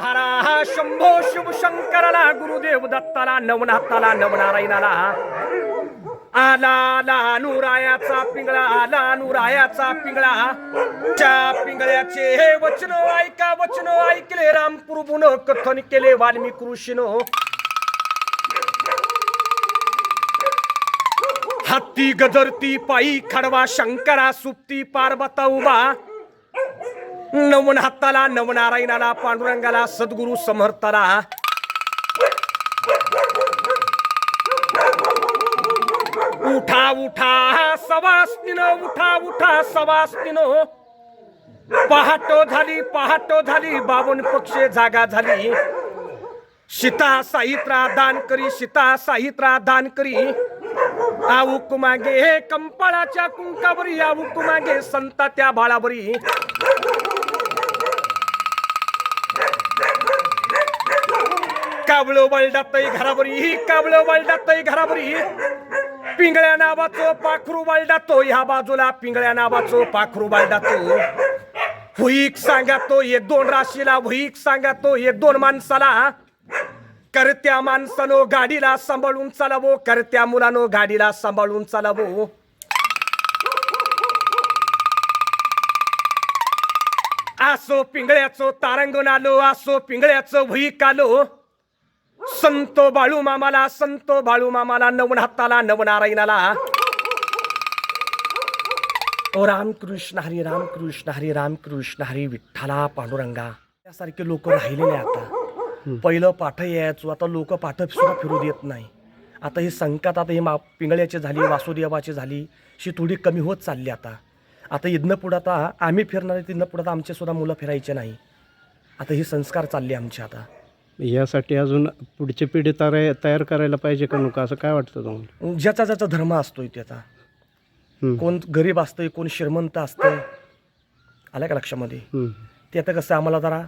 हरा शंभो शिव शंकराला गुरुदेव दत्ताला नवनाथाला नवनारायणाला. आला आला अनुरायाचा पिंगळा आला अनुरायाचा पिंगळा. त्या पिंगळ्याचे हे वचन ऐका वचन ऐकले रामपूर्वून कथन केले वाल्मिक ऋषीनो. हत्ती गजरती पायी खडवा शंकरा सुप्ती पार्वता उभा. नवन नवनारायणाला पांडुरंगाला सद्गुरु समर्थाला. उठा उठा सवासनीन उठा उठा सवासनीन. पहाटो झाली पहाटो झाली बावन पक्षे जागा झाली. सीता साहित्रा दान करी सीता साहित्रा दान करी. आऊक मागे कंपाळाच्या कुंकावरी आऊक मागे संता त्या बाळावरी. कावळं ही काबळ कावळं वळडातय ही पिंगळ्या नावाचं पाखरू वळडातो ह्या बाजूला पिंगळ्या नावाचं पाखरू वळडातो भुईक सांगा तो एक दोन राशीला भुईक सांगा तो एक दोन माणसाला. करत्या माणसानो गाडीला सांभाळून चालावो करत्या मुलानो गाडीला सांभाळून चालावो. आसो पिंगळ्याचो तारंगण आलो आसो पिंगळ्याचं भुईक आलो. संतो बाळू मामाला संतो बाळू मामाला नवन हाताला नवनारायणाला ओ रामकृष्ण हरी रामकृष्ण हरी रामकृष्ण हरी विठ्ठला पांडुरंगा. यासारखे लोक राहिले नाही आता. पहिलं पाठ यायचो आता लोक पाठ सुद्धा फिरू देत नाही. आता ही संकट आता ही मा पिंगळ्याची झाली वासुदेवाची झाली शी थोडी कमी होत चालली आता. आता इथनं पुढं आता आम्ही फिरणार तिथनं पुढं आता आमचे सुद्धा मुलं फिरायचे नाही. आता ही संस्कार चालले आमचे आता. यासाठी अजून पुढची पिढी तयार तयार करायला पाहिजे का नको? असं काय वाटतं तुम्हाला? ज्याचा ज्याचा धर्म असतोय त्याचा. हम्म, कोण गरीब असतंय कोण श्रीमंत असतंय. आलं का लक्षामध्ये? हम्म, ते आता कसं आम्हाला जरा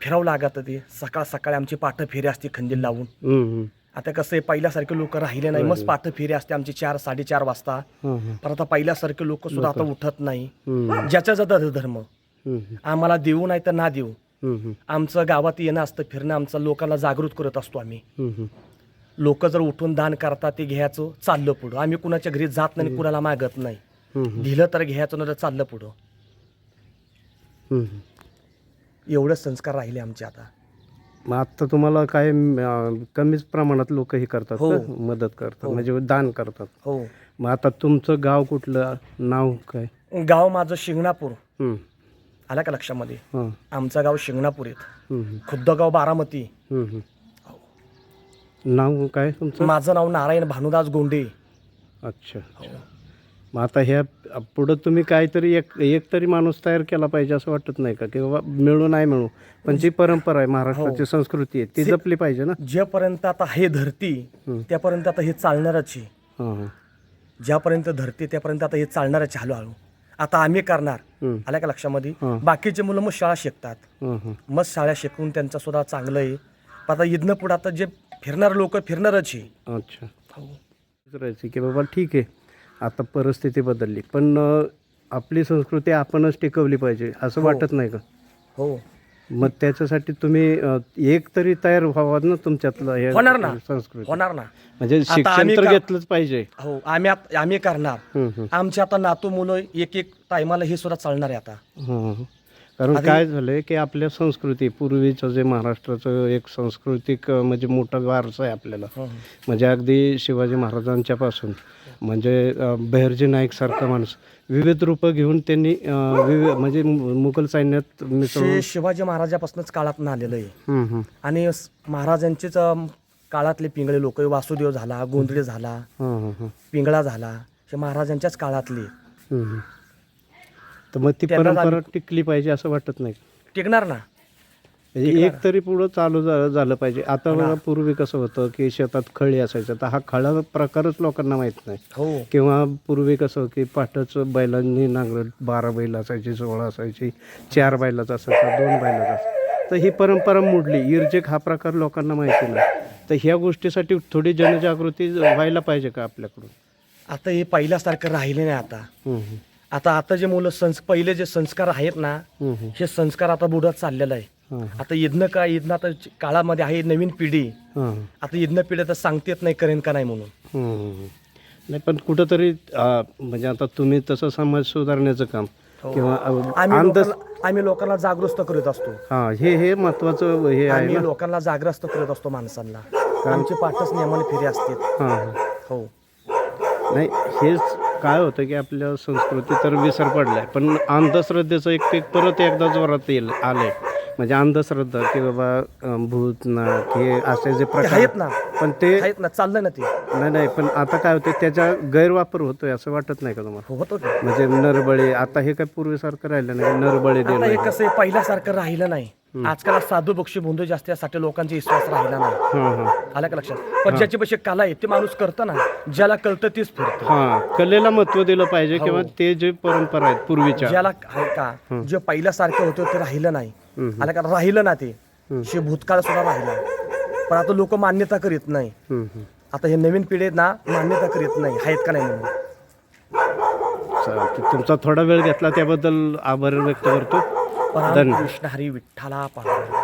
फिरावं लागत ते सकाळ सकाळी आमची पाठ फेरी असते खंदील लावून. हम्म, हम्म. आता कसं आहे पहिल्यासारखे लोक राहिले नाही. मस्त पाठ फेरी असते आमची चार साडेचार वाजता. हा, हा. पण आता पहिल्यासारखे लोक सुद्धा आता उठत नाही. हम्म, ज्याचा ज्याचा धर्म. हम्म, आम्हाला देऊ नाही तर ना देऊ. आमचं गावात येणं असतं फिरणं आमचं लोकांना जागृत करत असतो आम्ही. लोक जर उठून दान करतात ते घ्यायचं चाललं पुढं. आम्ही कुणाच्या घरी जात नाही कुणाला मागत नाही. दिलं तर घ्यायचं नाही तर चाललं पुढं. एवढे संस्कार राहिले आमचे आता. मग आता तुम्हाला काय कमीच प्रमाणात लोक हे करतात हो. मदत करतात म्हणजे दान करतात. हो. मग आता तुमचं गाव कुठलं? नाव काय? गाव माझं शिंगणापूर. आला का लक्षामध्ये? हा, आमचं गाव शिंगणापूर येत हम्म, खुद्द गाव बारामती. हम्म, हम्म. नाव काय तुमचं? माझं नाव नारायण भानुदास गोंडे. अच्छा अच्छा. मग आता ह्या पुढं तुम्ही काहीतरी एक एक तरी माणूस तयार केला पाहिजे असं वाटत नाही का? की बाबा मिळू नाही मिळू. पण जी परंपरा आहे महाराष्ट्राची संस्कृती आहे ती जपली पाहिजे ना? जेपर्यंत आता हे धरती हम्म. त्यापर्यंत आता हे चालणारच आहे. हां हां. ज्यापर्यंत धरती त्यापर्यंत आता हे चालणारच आहे हळूहळू. आता आम्ही करणार. आल्या का लक्षामध्ये? हां. बाकीचे मुलं मग शाळा शिकतात. हां हां मग शाळा शिकवून त्यांचं सुद्धा चांगलं आहे. पण आता इथनं पुढं आता जे फिरणार लोक फिरणारच आहे अच्छा. विचारायचं की बाबा ठीक आहे. आता परिस्थिती बदलली. पण अं, आपली संस्कृती आपणच टिकवली पाहिजे असं वाटत नाही का? हो. मग त्याच्यासाठी तुम्ही एक तरी तयार व्हावा ना तुमच्यातलं हे होणार ना. संस्कृती होणार ना म्हणजे शिक्षण आम्ही तर का- घेतलंच पाहिजे हो आम्ही आत- आम्ही करणार हम्म, हम्म. आमची आता नातू मुलं एक एक टायमाला हे सुद्धा चालणार आहे आता. कारण काय झालंय की आपल्या संस्कृती पूर्वीचं जे महाराष्ट्राचं एक सांस्कृतिक म्हणजे मोठा वारसा आहे आपल्याला म्हणजे अगदी शिवाजी महाराजांच्या पासून म्हणजे बहिर्जी नाईक सारखा माणूस विविध रूपं घेऊन त्यांनी म्हणजे मुघल सैन्यात मिसळून हे शिवाजी महाराजापासूनच काळात आलेलं आहे हं, हं. आणि महाराजांचेच काळातले पिंगळे लोक वासुदेव झाला गोंधळे झाला हं, हं, हं. पिंगळा झाला हे महाराजांच्याच काळातले हं, हं. तर मग ती त्यांनाच परंपरा टिकली पाहिजे असं वाटत नाही. टिकणार ना? म्हणजे एक तरी पुढं चालू झा- झालं पाहिजे. आता बघा पूर्वी कसं होतं की शेतात खळी असायचं तर हा खळा प्रकारच लोकांना माहीत नाही. हो. किंवा पूर्वी कसं की पाठच बैलांनी नांगर बारा बैल असायची सोळा असायची चार बैलाचा असायचा दोन बैलाचा असायचा. तर ही परंपरा मोडली. इर्जेक हा प्रकार लोकांना माहिती नाही. तर ह्या गोष्टीसाठी थोडी जनजागृती व्हायला पाहिजे का आपल्याकडून? आता हे पहिल्यासारखं राहिले नाही आता. हम्म, हम्म, आता आता जे मुलं संस पहिले जे संस्कार आहेत ना हम्म, हे संस्कार आता बुडत चाललेलं आहे. हां आता यज्ञ का यज्ञ आता काळामध्ये आहे नवीन पिढी. हां आता यज्ञ पिढी तर सांगता येत नाही करेन का नाही म्हणून. हम्म. नाही पण कुठंतरी म्हणजे आता तुम्ही तसं समाज सुधारण्याचं काम किंवा अं, आम्ही अंध लोकांना आम्ही लोकांना जागृत करीत असतो. हां हे हे महत्वाचं हे आहे आम्ही लोकांना जागृत करीत असतो माणसांना. आमची पाठच नियमाने फेरी असते हां. हो. नाही हेच काय होतं की आपल्या संस्कृती तर विसर पडलाय पण अंधश्रद्धेचं एक पीक परत एकदा जोरात येईल आलंय. म्हणजे अंधश्रद्धा की बाबा अं, भूत ना हे असे जे प्रकार आहेत ना. पण ते आहेत ना चाललंय ना ते. नाही नाही पण आता काय होते त्याचा गैरवापर होतोय असं वाटत नाही का तुम्हाला? हो, होतं म्हणजे नरबळी आता हे काय पूर्वीसारखं राहिलं नाही नरबळी आता हे देणं कसं आहे पहिल्यासारखं राहिलं नाही. आजकाल साधू बक्षी बोंधू जास्त यासाठी लोकांचा विश्वास राहिला नाही. हां हां. आलं का लक्षात? पण ज्याची पैसे कला आहे ते माणूस करतं ना ज्याला कळतं तेच फिरतं. हां कलेला महत्त्व दिलं पाहिजे किंवा हो. ते जे परंपरा आहेत पूर्वीच्या. ज्याला आहे का जे पहिल्यासारखं होतं ते राहिलं नाही. हम्म. आलं का राहिलं ना ते. शे भूतकाळ सुद्धा राहिला. पण आता लोक मान्यता करीत नाही. हम्म, हम्म. आता हे नवीन पिढी ना मान्यता करीत नाही. आहेत का नाही म्हणून? चालतंय. तुमचा थोडा वेळ घेतला त्याबद्दल आभार व्यक्त करतो. परम. कृष्ण हरी विठ्ठला पांडुरंगा